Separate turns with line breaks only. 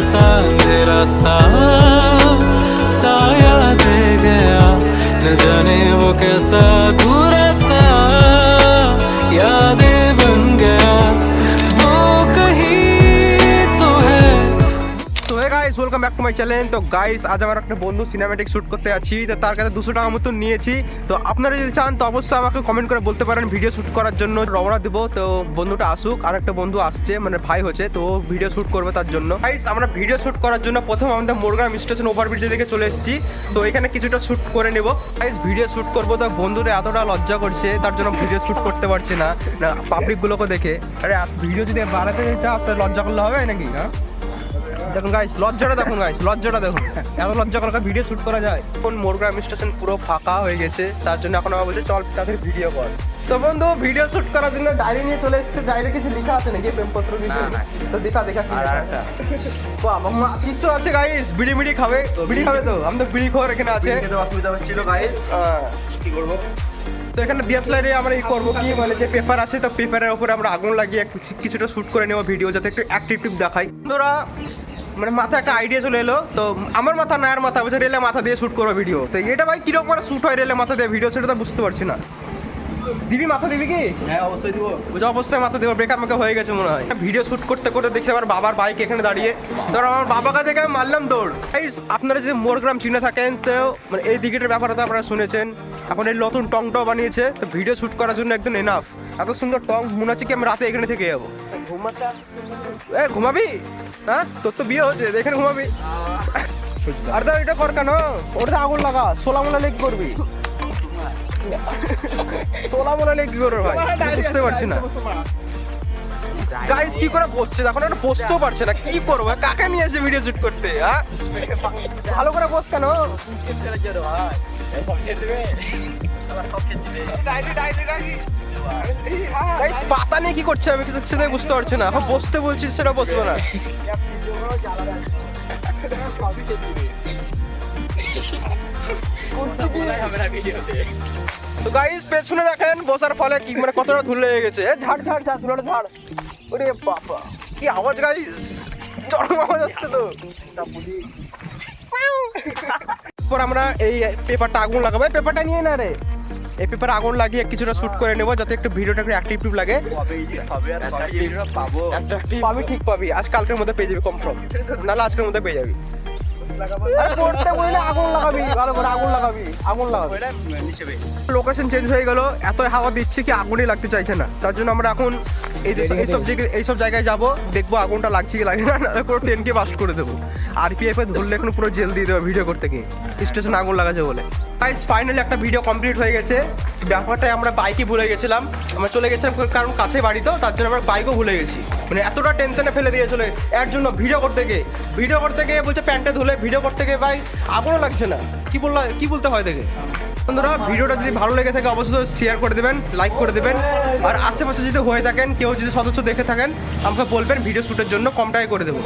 सा तेरा सा साया दे गया। न जाने वो कैसा
दूर guys welcome back to my channel তো গাইস আজ আমার একটা বন্ধু সিনেম্যাটিক শুট করতে আছি তো তার কাছে দুশো টাকা মতো নিয়েছি। তো আপনারা যদি চান, তো অবশ্যই আমাকে কমেন্ট করে বলতে পারেন ভিডিও শ্যুট করার জন্য। রওনা দিব। তো বন্ধুটা আসুক, আর একটা বন্ধু আসছে মানে ভাই হচ্ছে, তো ভিডিও শ্যুট করবে তার জন্য। গাইস আমরা ভিডিও শ্যুট করার জন্য প্রথম আমাদের মোরগ্রাম স্টেশন ওভারব্রিজে দিকে চলে এসেছি। তো এখানে কিছুটা শ্যুট করে নেব। গাইস ভিডিও শুট করব। তো বন্ধুরা এতটা লজ্জা করছে, তার জন্য ভিডিও শ্যুট করতে পারছে না। পাবলিকগুলোকে দেখে। আরে ভিডিও যদি বাড়াতে তাহলে লজ্জা করলে হবে নাকি হ্যাঁ? দেখুন গাইস লজ্জাটা দেখুন গাইস লজ্জাটা দেখুন। এত লজ্জা করার ভিডিও শুট করা যায়? কোন মোরগ্রাম স্টেশন পুরো ফাঁকা হয়ে গেছে তার জন্য এখন আমার বলছে চল তাদের ভিডিও কর তো বন্ধু ভিডিও শুট করার জন্য ডায়েরি নিয়ে চলে এসেছে ডায়েরি কিছু লেখা আছে নাকি? প্রেমপত্র কিছু? তো দেখা দেখা কি লেখা আছে? বাবা মা কিছু আছে গাইস বিড়ি মিড়ি খাবে? বিড়ি খাবে তো? আমি তো বিড়ি খাওয়ার এখানে আছে।
অসুবিধা হচ্ছিল গাইস
হ্যাঁ।
কি করব?
তো এখানে ডিএসএলআর আমরা এই করব কি? মানে যে পেপার আছে তো পেপারের উপরে আমরা আগুন লাগিয়ে কিছুটা শুট করে নেব ভিডিও যাতে একটু অ্যাক্টিভ দেখাই। ধরা মানে মাথায় একটা আইডিয়া চলে এলো। তো আমার মাথা না আর মাথা বলছে রেলে মাথা দিয়ে শ্যুট করব ভিডিও তো এটা ভাই কীরকম করে শ্যুট হয় রেলে মাথা দিয়ে ভিডিও সেটা তো বুঝতে পারছি না। দিবি মাথা দিবি কি?
হ্যাঁ অবশ্যই দিব।
বুঝে অবশ্যই মাথা দেবো ব্রেকআপ মেকআপ হয়ে গেছে মনে হয়। ভিডিও শুট করতে করতে দেখছি আমার বাবার বাইক এখানে দাঁড়িয়ে। ধর আমার বাবাকে দেখে আমি মারলাম দৌড়। এই আপনারা যদি মোরগ্রাম চিনে থাকেন তো মানে এই দিকের ব্যাপারে তো আপনারা শুনেছেন। এখন এই নতুন টংটাও বানিয়েছে। তো ভিডিও শ্যুট করার জন্য একদম এনাফ এত সুন্দর টং মনে হচ্ছে কি আমি রাতে এখানে থেকে যাব। এ ঘুমাবি? হ্যাঁ? তোর তো বিয়ে হচ্ছে এখানে ঘুমাবি। আর তো এটা কর কেন ওটা আগুন লাগা সোলা মোলা লেগ করবি। সোলা মোলা লেগ কি করবে ভাই? বুঝতে পারছি না। গাইস কি করে বসছে? এখন একটা বসতেও পারছে না। কি করব? কাকে নিয়ে এসে ভিডিও শুট করতে হ্যাঁ? ভালো করে বস কেন? পাতা নিয়ে কি করছে? আমি কিছু সেটাই বুঝতে পারছি না। এখন বসতে বলছিস সেটা বসবো না। তো গাইস পেছনে দেখেন, বসার ফলে কি মানে কতটা ধুলো লেগে গেছে। ঝাড় ঝাড় ঝাড়, ধুলোটা ঝাড়। ওরে বাবা, কি আওয়াজ গাইস চরম আওয়াজ আসছে তো। পর আমরা এই পেপারটা আগুন লাগাবো। এই পেপারটা নিয়ে না রে? এই পেপারে আগুন লাগিয়ে কিছুটা শুট করে নেব যাতে একটু ভিডিওটা একটু অ্যাক্টিভ লাগে।
পাবো
ঠিক পাবি। আজ কালকের মধ্যে পেয়ে যাবি কনফার্ম নাহলে আজকের মধ্যে পেয়ে যাবি। বললে আগুন লাগাবি। ভালো করে আগুন লাগাবি আগুন লাগাবি।
ওইটা হিসেবে
লোকেশন চেঞ্জ হয়ে গেল। এত হাওয়া দিচ্ছে কি আগুনই লাগতে চাইছে না। তার জন্য আমরা এখন এইসব জায়গায় এইসব জায়গায় যাব দেখব আগুনটা লাগছে কি লাগে না। পুরো ট্রেনকে বাস্ট করে দেবো। আরপিএফ ধরলে এখন পুরো জেল দিয়ে দেবে ভিডিও করতে গিয়ে। স্টেশনে আগুন লাগাছে বলে। গাইস ফাইনালি একটা ভিডিও কমপ্লিট হয়ে গেছে। ব্যাপারটা আমরা বাইকে ভুলে গেছিলাম। আমরা চলে গেছিলাম কারণ কাছে বাড়ি তো, তার জন্য আমরা বাইকও ভুলে গেছি। মানে এতটা টেনশনে ফেলে দিয়েছিল এর জন্য ভিডিও করতে গিয়ে। ভিডিও করতে গিয়ে বলছে প্যান্টে ধুলে ভিডিও করতে গিয়ে ভাই আগুনও লাগছে না। কি বললা কি বলতে হয় দেখে? বন্ধুরা ভিডিওটা যদি ভালো লেগে থাকে অবশ্যই শেয়ার করে দেবেন লাইক করে দেবেন। আর আশেপাশে যদি হয়ে থাকেন, কেউ যদি সদস্য দেখে থাকেন, আমাকে বলবেন ভিডিও শ্যুটের জন্য কম টাকায় করে দেবো।